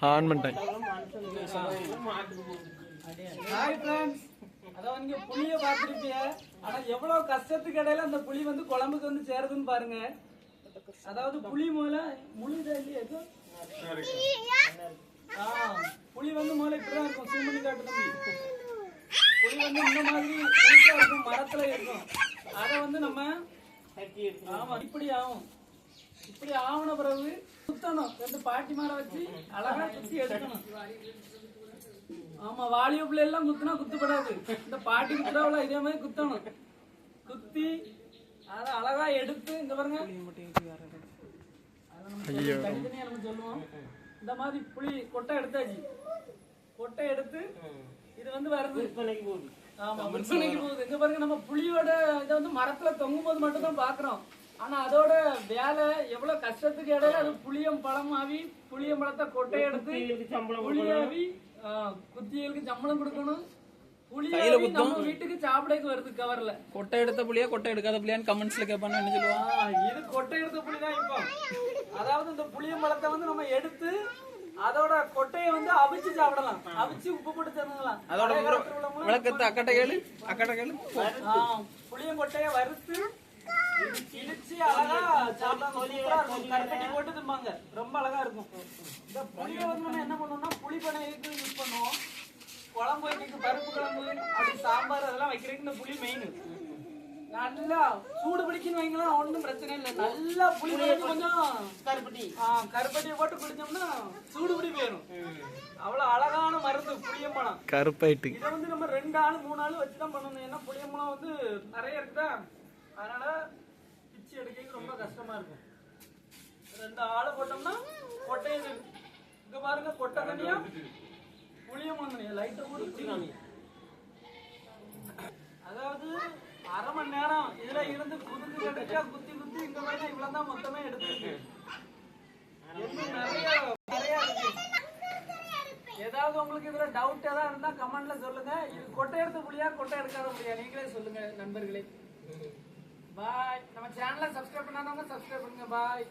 On பண்ணிட்டேன். Hi அதான் நீங்க புளிய பார்த்திருப்பீங்க. ஆனா எவ்வளவு கஷ்டத்துக்கு இடையில அந்த புளி வந்து குழம்புக்கு வந்து சேருதுன்னு பாருங்க. அதாவது புளி மூல முழுதா இல்லையா இது? ஆ, புளி வந்து முதல்ல இப்படிதான் இருக்கும். zoom பண்ணி காட்டு தம்பி. புளி வந்து இந்த மாதிரி இருக்கும் மரத்துல இருக்கும். அதை வந்து நம்ம ஆமா இப்படி ஆகும். இப்படி ஆவன பிறகு குத்தணும். ரெண்டு பாட்டி மரம் வச்சு அழகா குத்தி எடுக்கணும். ஆமா வாலிய பிள்ளை எல்லாம் குத்துனா குத்துப்படாது. இந்த பாட்டி குத்துறாவில இதே மாதிரி குத்தணும். குத்தி அதை அழகா எடுத்து இந்த பாருங்க. அதை நம்ம சொல்லுவோம், தனித்தனியா நம்ம சொல்லுவோம். இந்த மாதிரி புளி கொட்டை எடுத்தாச்சு. கொட்டை எடுத்து இது வந்து வருது ஆமா விற்பனைக்கு போகுது. இங்க பாருங்க நம்ம புளியோட இதை வந்து மரத்துல தொங்கும் போது மட்டும் தான் பாக்குறோம். ஆனா அதோட வேலை எவ்வளவு கஷ்டத்துக்கு இடையில அது புளியம் பழமாவி புளியம் பழத்தை கொட்டை எடுத்து புளியாவி ஆ, குத்திகளுக்கு சம்பளம் கொடுக்கணும். புளியாவி நம்ம வீட்டுக்கு சாப்பிடக்கு வருது கவர்ல கொட்டை எடுத்த புளியா கொட்டை எடுக்காத புளியான்னு கமெண்ட்ஸ்ல கேட்பான்னு என்ன சொல்லுவான் இது கொட்டை எடுத்த புளி தான் இப்போ. அதாவது இந்த புளியம் பழத்தை வந்து நம்ம எடுத்து அதோட கொட்டையை வந்து அவிச்சு சாப்பிடலாம். அவிச்சு உப்பு போட்டு தரலாம் அதோட விளக்கத்தை அக்கட்ட கேளு. அக்கட்ட கேளு. புளியம் கொட்டைய வறுத்து இடிச்சு அழகா சாப்பிடலாம் சூப்பரா இருக்கும். கருப்பட்டி போட்டு திம்பாங்க. ரொம்ப அழகா இருக்கும். இந்த புளியை வந்து நம்ம என்ன பண்ணுவோம்னா புளி பனைக்கு யூஸ் பண்ணுவோம். குழம்பு வைக்கிறதுக்கு பருப்பு குழம்பு அப்படி சாம்பார் அதெல்லாம் வைக்கிறதுக்கு இந்த புளி மெயின் நல்லா சூடு பிடிக்குன்னு வைங்களா ஒன்றும் பிரச்சனை இல்லை. நல்லா புளி கொஞ்சம் கருப்பட்டி. ஆ கருப்பட்டியை போட்டு குடிச்சோம்னா சூடு பிடி போயிடும் அவ்வளவு அழகான மருந்து புளியம்பழம். கருப்பாயிட்டு இதை வந்து நம்ம ரெண்டு ஆள் மூணு ஆள் வச்சு தான் பண்ணணும். ஏன்னா புளியம்பழம் வந்து நிறைய இருக்குதா? அதனால பிச்சு எடுக்கிறது ரொம்ப கஷ்டமா இருக்கும். ரெண்டு ஆளை போட்டோம்னா கொட்டையும் இங்க பாருங்க கொட்டை தனியா புளியம்பழம் தனியா லைட்டை ஊற்றி அதாவது அரை மணி நேரம் இதுல இருந்து குதுக்கு கிடைச்சா குத்தி குத்தி இங்க பாருங்க இவ்வளவு தான் மொத்தமே எடுத்துருக்கு. நிறைய நிறைய ஏதாவது உங்களுக்கு இதுல டவுட் ஏதாவது இருந்தா கமெண்ட்ல சொல்லுங்க. இது கொட்டை எடுத்த புளியா கொட்டை எடுக்காத புளியா? நீங்களே சொல்லுங்க நண்பர்களே. பாய். நம்ம சேனலை சப்ஸ்கிரைப் பண்ணாதவங்க சப்ஸ்கிரைப் பண்ணுங்க. பாய்.